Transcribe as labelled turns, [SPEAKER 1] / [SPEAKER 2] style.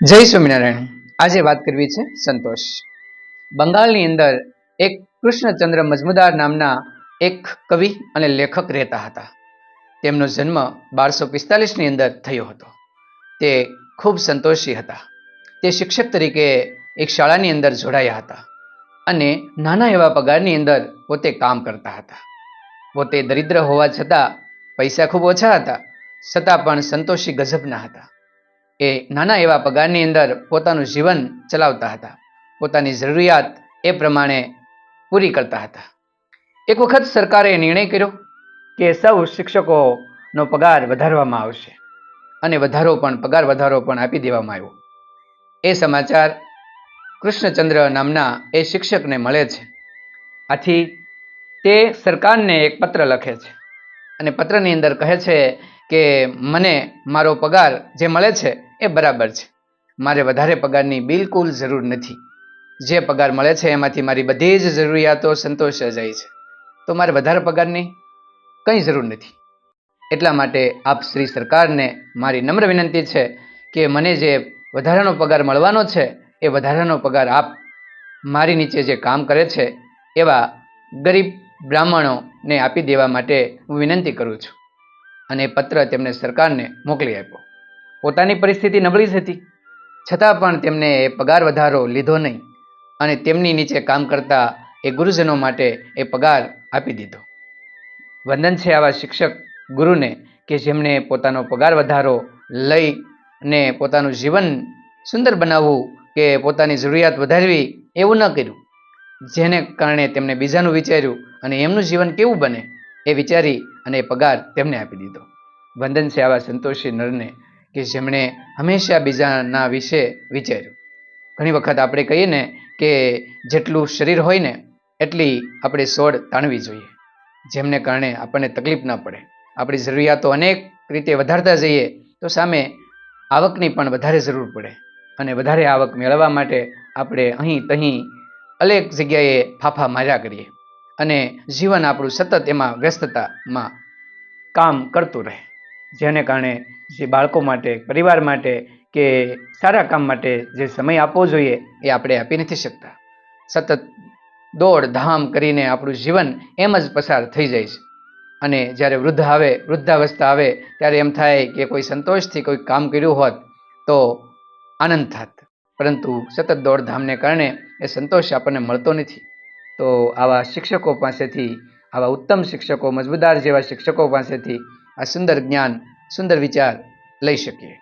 [SPEAKER 1] જય સ્વામિનારાયણ. આજે વાત કરવી છે સંતોષ. બંગાળની અંદર એક કૃષ્ણચંદ્ર મજમુદાર નામના એક કવિ અને લેખક રહેતા હતા. તેમનો જન્મ બારસો પિસ્તાલીસની અંદર થયો હતો. તે ખૂબ સંતોષી હતા. તે શિક્ષક તરીકે એક શાળાની અંદર જોડાયા હતા અને નાના એવા પગારની અંદર પોતે કામ કરતા હતા. પોતે દરિદ્ર હોવા છતાં પૈસા ખૂબ ઓછા હતા, છતાં પણ સંતોષી ગજબના હતા. એ નાના એવા પગારની અંદર પોતાનું જીવન ચલાવતા હતા. પોતાની જરૂરિયાત એ પ્રમાણે પૂરી કરતા હતા. એક વખત સરકારે નિર્ણય કર્યો કે સૌ શિક્ષકોનો પગાર વધારવામાં આવશે અને વધારો પણ, પગાર વધારો પણ આપી દેવામાં આવ્યો. એ સમાચાર કૃષ્ણચંદ્ર નામના એ શિક્ષકને મળે છે. આથી તે સરકારને એક પત્ર લખે છે અને પત્રની અંદર કહે છે કે, મને મારો પગાર જે મળે છે એ બરાબર છે. મારે વધારે પગારની બિલકુલ જરૂર નથી. જે પગાર મળે છે એમાંથી મારી બધી જ જરૂરિયાતો સંતોષ જાય છે. તો મારે વધારે પગારની કંઈ જરૂર નથી. એટલા માટે આપ શ્રી સરકારને મારી નમ્ર વિનંતી છે કે મને જે વધારાનો પગાર મળવાનો છે, એ વધારાનો પગાર આપ મારી નીચે જે કામ કરે છે, એવા ગરીબ બ્રાહ્મણોને આપી દેવા માટે હું વિનંતી કરું છું. અને પત્ર તેમને સરકારને મોકલી આપ્યો. પોતાની પરિસ્થિતિ નબળી જ હતી. છતાં પણ તેમને પગાર વધારો લીધો નહીં અને તેમની નીચે કામ કરતા એ ગુરુજનો માટે એ પગાર આપી દીધો. વંદન છે આવા શિક્ષક ગુરુને કે જેમણે પોતાનો પગાર વધારો લઈ ને પોતાનું જીવન સુંદર બનાવવું કે પોતાની જરૂરિયાત વધારવી એવું ન કર્યું. જેને કારણે તેમણે બીજાનું વિચાર્યું અને એમનું જીવન કેવું બને એ વિચારી અને એ પગાર તેમને આપી દીધો. વંદન છે આવા સંતોષી નરને કે જેમણે હંમેશા બીજાના વિશે વિચાર્યું. ઘણી વખત આપણે કહીએ ને કે જેટલું શરીર હોય ને, એટલી આપણે સોડ તાણવી જોઈએ. જેમને કારણે આપણને તકલીફ ન પડે. આપણી જરૂરિયાતો અનેક રીતે વધારતા જઈએ, તો સામે આવકની પણ વધારે જરૂર પડે. અને વધારે આવક મેળવવા માટે આપણે અહીં તહીં અનેક જગ્યાએ ફાફા માર્યા કરીએ. અને જીવન આપણું સતત એમાં વ્યસ્તતામાં કામ કરતું રહે. જેને કારણે જે બાળકો માટે, પરિવાર માટે કે સારા કામ માટે જે સમય આપવો જોઈએ એ આપણે આપી નથી શકતા. સતત દોડ, ધામ કરીને આપણું જીવન એમ જ પસાર થઈ જાય છે. અને જ્યારે વૃદ્ધ આવે, વૃદ્ધાવસ્થા આવે, ત્યારે એમ થાય કે કોઈ સંતોષથી કોઈ કામ કર્યું હોત તો આનંદ થાત. પરંતુ સતત દોડધામને કારણે એ સંતોષ આપણને મળતો નથી. તો આવા શિક્ષકો પાસેથી, આવા ઉત્તમ શિક્ષકો, મજબૂદાર જેવા શિક્ષકો પાસેથી આ સુંદર જ્ઞાન સુંદર વિચાર લઈ શકીએ.